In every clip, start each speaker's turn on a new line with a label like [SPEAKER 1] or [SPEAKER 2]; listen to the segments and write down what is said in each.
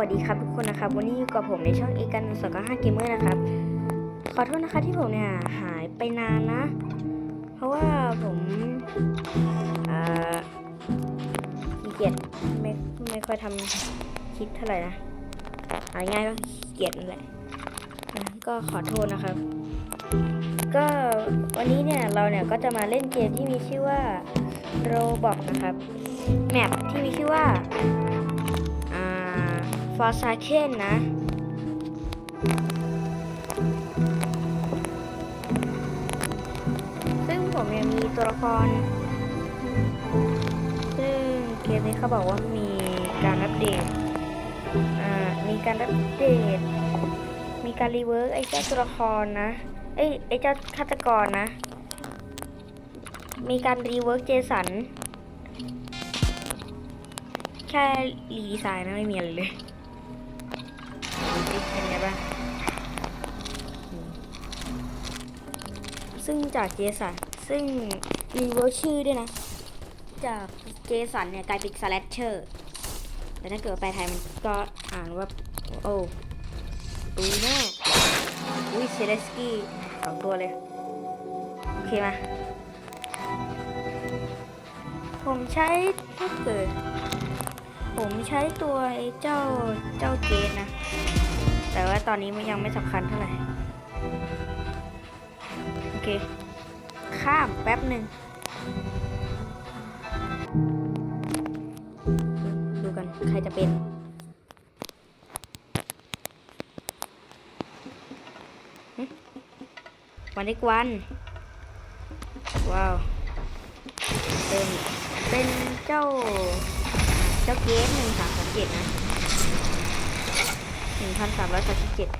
[SPEAKER 1] วัสดีครับทุกคนนะครับวันนี้อยู่กับผมในช่องเอกันสองห้าเกมเมอร์นะครับ ขอโทษนะคะที่ผมเนี่ยหายไปนานนะ เพราะว่าผมอ่าขี้เกียจไม่ไม่ค่อยทำคลิปเท่าไหร่นะอะไรง่ายก็ขี้เกียจนั่นแหละนะก็ขอโทษนะครับ ก็วันนี้เนี่ยเราเนี่ยก็จะมาเล่นเกมที่มีชื่อว่า Roblox นะครับแมปที่มีชื่อว่า อร์ซาเคนนะ ซึ่งผมเนี่ยมีตัวละคร ซึ่งเกมนี้เขาบอกว่ามีการอัปเดต อ่า มีการอัปเดต มีการรีเวิร์กไอ้เจ้าตัวละครนะ เอ้ย ไอ้เจ้าฆาตกรนะ มีการรีเวิร์กเจสันแค่รีดีไซน์นะไม่มีอะไรเลย ดูสิเป็นไงบ้างซึ่งจากเจสันซึ่งรีเวิร์ชื่อด้วยนะ จากเจสันเนี่ยกลายเป็นสแลชเชอร์แต่ถ้าเกิดแปลไทยมันก็อ่านว่า โอ้ดูแน่อุ้ยเชเลสกี้สองตัวเลย โอเคมา ผมใช้ถ้าเกิด ผมใช้ตัวไอ้เจ้าเจ้าเกนนะ แต่ว่าตอนนี้มันยังไม่สำคัญเท่าไหร่ โอเค ข้ามแป๊บหนึ่ง ดูกันใครจะเป็นวันเด็กวัน ว้าว เป็น เป็นเจ้า เจ้าเกสหนึ่งสามสามเจ็ดนะ 1,337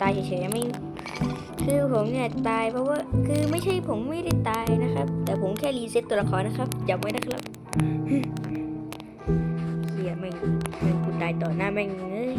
[SPEAKER 1] ตายเฉยๆไม่ คือผมเนี่ยตายเพราะว่าคือไม่ใช่ผมไม่ได้ตายนะครับ แต่ผมแค่รีเซ็ตตัวละครนะครับจำไว้นะครับเฮียแม่งแม่งกูตายต่อหน้าแม่งเอ้ย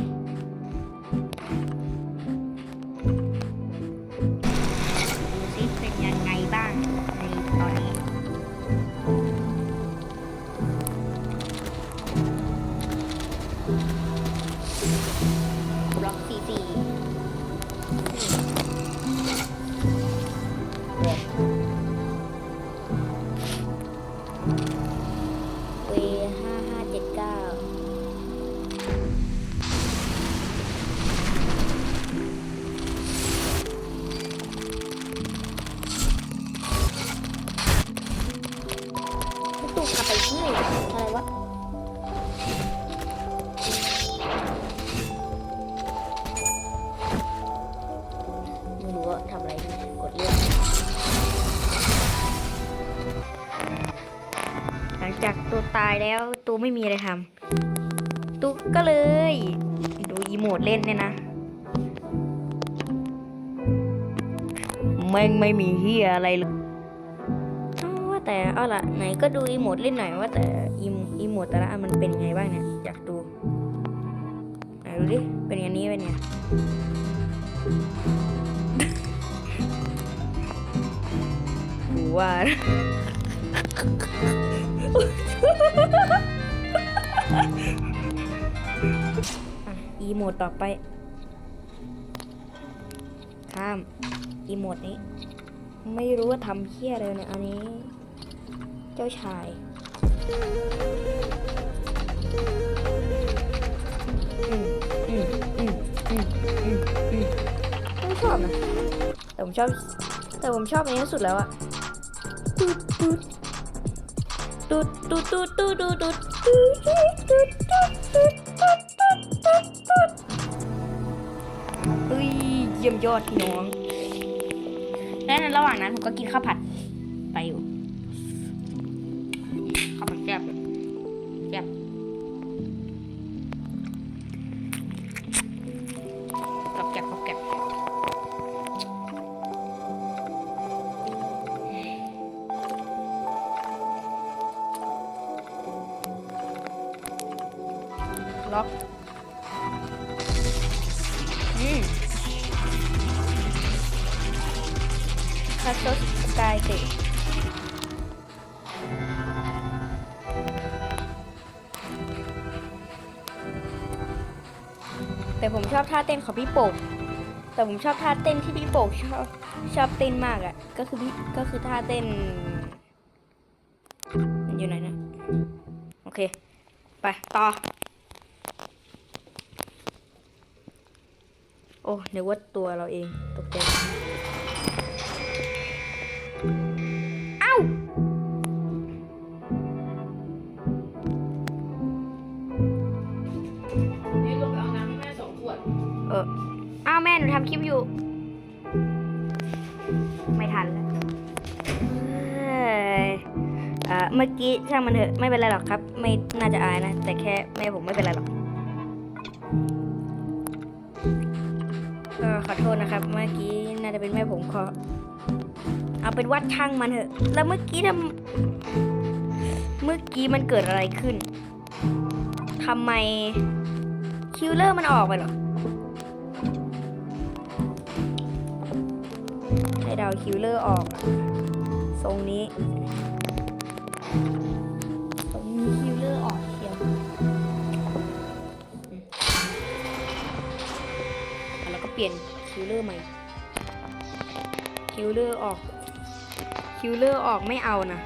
[SPEAKER 1] ากตัวตายแล้วตัวไม่มีอะไรทำตัวก็เลย ดูอีโมดเล่นเนี่ยนะแม่งไม่มีเฮียอะไรเลยว่าแต่เอาล่ะไหนก็ดูอีโมดเล่นหน่อยว่าแต่อีโมอีโมดแต่ละอันมันเป็นยังไงบ้างเนี่ยอยากดูไหนดูดิเป็นอย่างนี้เป็นไงกูว่า มดต่อไป ข้ามอีโมดนี้ ไม่รู้ว่าทำเพี้ยอะไรเนี่ยอันนี้ เจ้าชายอืมอืมอืมอืมอืมอืมไม่ชอบนะแต่ผมชอบ แต่ผมชอบอันนี้สุดแล้วอะตุ๊ดตุ๊ดตุ๊ดตุ๊ดตุ๊ดตุ๊ดตุ๊ดตุ๊ดตุ๊ดตุ๊ดตุ๊ด เยี่ยมยอดพี่น้องและในระหว่างนั้นผมก็กินข้าวผัดไปอยู่ข้าวผัดแซ่บ คาโตสกายเตแต่ผมชอบท่าเต้นของพี่โป่งแต่ผมชอบท่าเต้นที่พี่โป่งชอบชอบเต้นมากอะ่ะ ก็คือพี่ก็คือท่าเต้นมันอยู่ไหนนะ โอเค ไป ต่อ โอ้นึกว่าตัวเราเอง ตกใจ เมื่อกี้ช่างมันเถอะไม่เป็นไรหรอกครับ ไม่น่าจะอายนะ แต่แค่แม่ผมไม่เป็นไรหรอกก็ขอโทษนะครับ เมื่อกี้น่าจะเป็นแม่ผมขอเอาเป็นว่าช่างมันเถอะ แล้วเมื่อกี้ทำเมื่อกี้มันเกิดอะไรขึ้นทำไมคิวเลอร์มันออกไปหรอให้เดาวคิวเลอร์ออกทรงนี้ เปลี่ยนคิวเลอร์ใหม่คิวเลอร์ออกคิวเลอร์ออกไม่เอานะ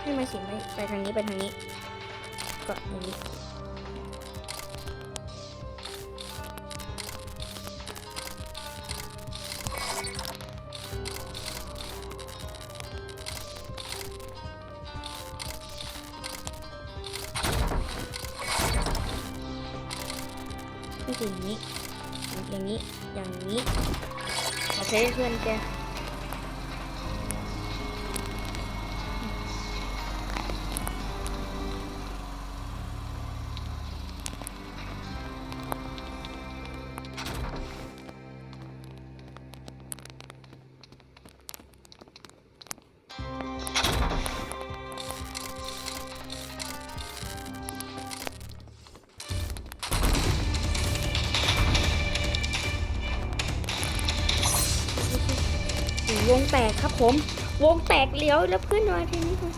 [SPEAKER 1] ให้มาสิไม่ไปทางนี้ไปทางนี้ ก็อย่างนี้อย่างนี้ อย่างนี้ อย่างนี้ โอเคเพื่อนแก แตกครับผม วงแตกเลี้ยวแล้วเพื่อนมาทีนี้ค่ะ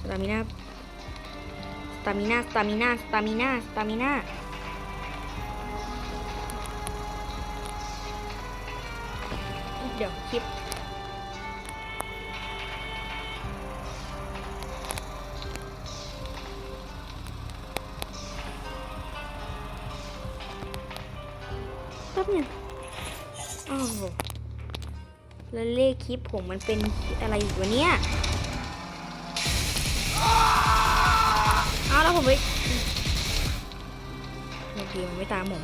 [SPEAKER 1] สตามิน่าสตามิน่าสตามิน่าสตามิน่าสตามิน่าเดี๋ยวคลิป คลิปผมมันเป็นอะไรอยู่วะเนี่ยเอาแล้วผมไปโอเคมันไม่ตามผม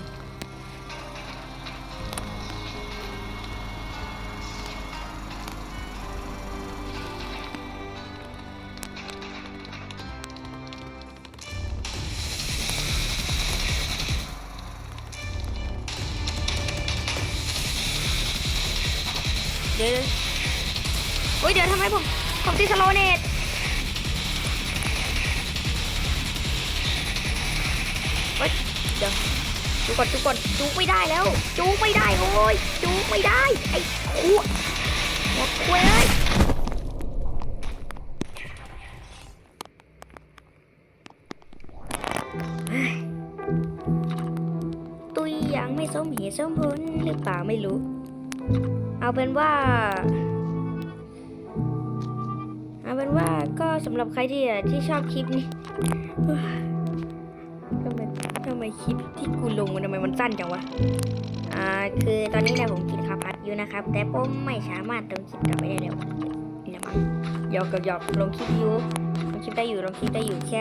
[SPEAKER 1] โอ้ยเดี๋ยวทำไมผม ผมติดสโลเนตเฮ้ยเดี๋ยวดูก่อนดูก่อนจูไม่ได้แล้วจูไม่ได้โอ้ยจูไม่ได้ ไอ้คู่หมดคุยเลยเฮ้ยตุยยังไม่สมเหตุสมผลหรือเปล่าไม่รู้ เอาเป็นว่า เอาเป็นว่าก็สำหรับใครที่ที่ชอบคลิปนี้ทำไมทำไมคลิปที่กูลงมันทำไมมันสั้นจังวะ อ่าคือตอนนี้นี่ยผมกินข้าวผัดอยู่นะครับ แต่ผมไม่สามารถลงคลิปต่อไปได้แล้วเนี่ยมั้งหยอกกับหยอกลงคลิปอยู่ลงคลิปได้อยู่ลงคลิปได้อยู่แค่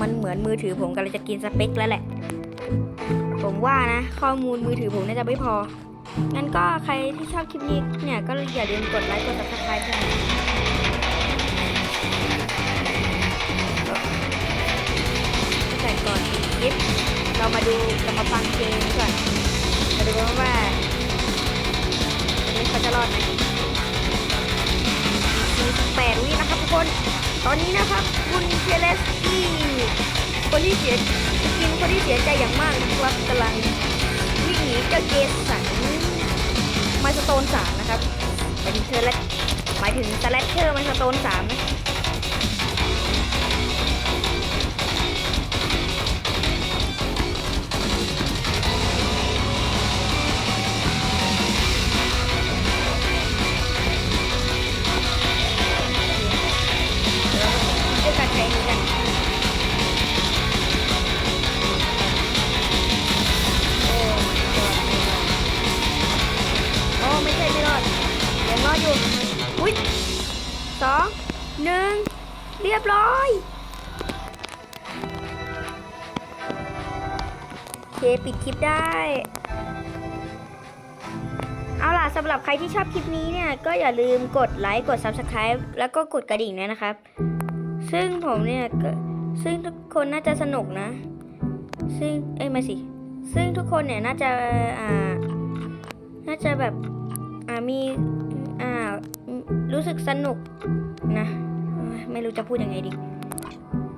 [SPEAKER 1] มันเหมือนมือถือผมกำลังจะกินสเปคแล้วแหละ ผมว่านะ ข้อมูลมือถือผมน่าจะไม่พองั้นก็ใครที่ชอบคลิปนี้เนี่ยก็อย่าลืมกดไลค์กด subscribe ด้วย ลิป เรามาดูเรามาฟังเพลงก่อนมาดูกันว่าวันนี้เขาจะรอดไหมมีแปดวินะครับทุกคน ตอนนี้นะครับคุณเจเลสกี้คนที่เสียจริงๆคนที่เสียใจอย่างมากนะครับกำลังวิ่งหนีเจ้าเจสันมาสโตนสามนะครับหมายถึงเธอและหมายถึงสแลชเชอร์มาสโตนสามนะ ปิดคลิปได้ เอาล่ะสำหรับใครที่ชอบคลิปนี้เนี่ย ก็อย่าลืมกดไลค์กด Subscribe แล้วก็กดกระดิ่งด้วยนะครับ ซึ่งผมเนี่ยซึ่งทุกคนน่าจะสนุกนะ ซึ่งเอ้ยมาสิ ซึ่งทุกคนเนี่ยน่าจะอ่าน่าจะแบบอ่ามีอ่ารู้สึกสนุกนะ ไม่รู้จะพูดยังไงดี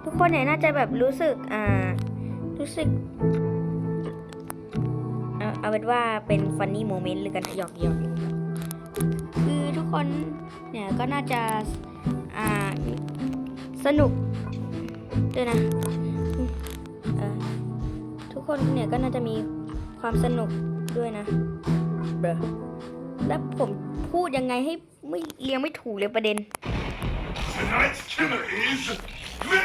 [SPEAKER 1] ทุกคนเนี่ยน่าจะแบบรู้สึกอ่ารู้สึก เอาเอาเป็นว่าเป็นฟันนี่โมเมนต์หรือกันหยอกหยอกคือทุกคนเนี่ยก็น่าจะอ่าสนุกด้วยนะเออทุกคนเนี่ยก็น่าจะมีความสนุกด้วยนะเบรอแล้วผมพูดยังไงให้ไม่เรียงไม่ถูกเลยประเด็น
[SPEAKER 2] Tonight's killer is me!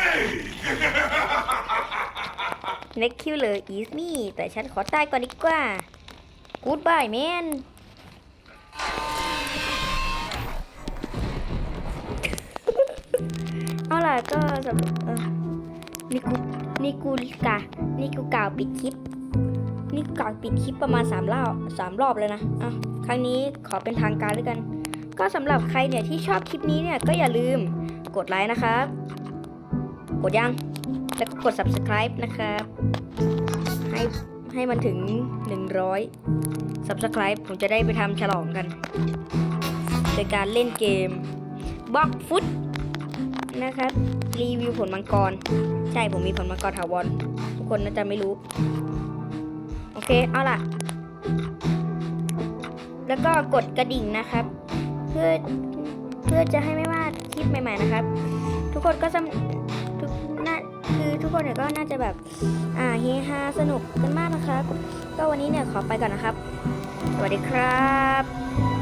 [SPEAKER 1] next killer is me แต่ฉันขอตายก่อนดีกว่า goodbye man เอาล่ะก็สำหรับนี่กูนี่กูกะนี่กูกล่าวปิดคลิป นี่กล่าวปิดคลิปประมาณสามรอบสามรอบเลยนะอะครั้งนี้ขอเป็นทางการด้วยกัน ก็สำหรับใครเนี่ยที่ชอบคลิปนี้เนี่ยก็อย่าลืมกดไลค์นะครับ กดยัง แล้วก็กด subscribe นะครับให้ ให้มันถึง 100 subscribe ผมจะได้ไปทำฉลองกันโดยการเล่นเกมบล็อกฟุตนะครับ รีวิวผลมังกร ใช่ผมมีผลมังกรถาวรทุกคนน่าจะไม่รู้ โอเค เอาล่ะ แล้วก็กดกระดิ่งนะครับ เพื่อเพื่อจะให้ไม่พลาดคลิปใหม่ ๆ นะครับ ทุกคนก็สำทุกน่า คือทุกคนเนี่ยก็น่าจะแบบอ่าเฮฮาสนุกกันมากนะครับ ก็วันนี้เนี่ยขอไปก่อนนะครับ สวัสดีครับ